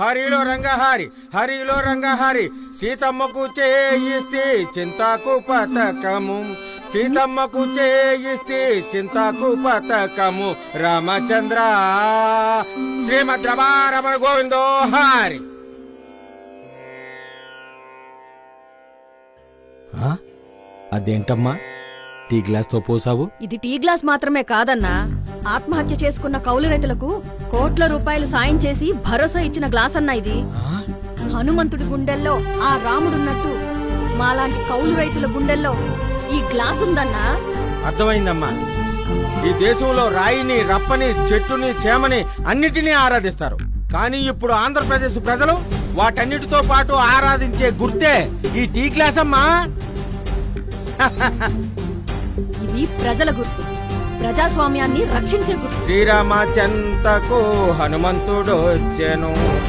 హరిలో రంగహారి హరిలో రంగహారి సీతమ్మకు చేయిస్తే చింతకు పతకము. సీతమ్మకు చేయిస్తే చింతకు పతకము. రామచంద్ర శ్రీమద్ రమారమణ గోవిందో హరి. అదేంటమ్మా? టీ గ్లాస్తో పోసావు? ఇది టీ గ్లాస్ మాత్రమే కాదన్నా. ఆత్మహత్య చేసుకున్న కౌలు రైతులకు కోట్ల రూపాయలు సాయం చేసి భరోసా ఇచ్చిన గ్లాస్ అన్నా ఇది? హనుమంతుడి గుండెల్లో ఆ రాముడున్నట్టు మాలాంటి కౌలు రైతుల గుండెల్లో ఈ గ్లాస్ ఉందన్నా. అర్థమైందమ్మా. ఈ దేశంలో రాయిని రప్పని చెట్టుని చేమని అన్నిటినీ ఆరాధిస్తారు. కానీ ఇప్పుడు ఆంధ్రప్రదేశ్ ప్రజలు వాటన్నిటితో పాటు ఆరాధించే గుర్తే ఈ టీ గ్లాస్ అమ్మా ప్రజల గుర్తు. ప్రజాస్వామ్యాన్ని రక్షించే గుర్తు. శ్రీరామచంతకు హనుమంతుడు వచ్చెను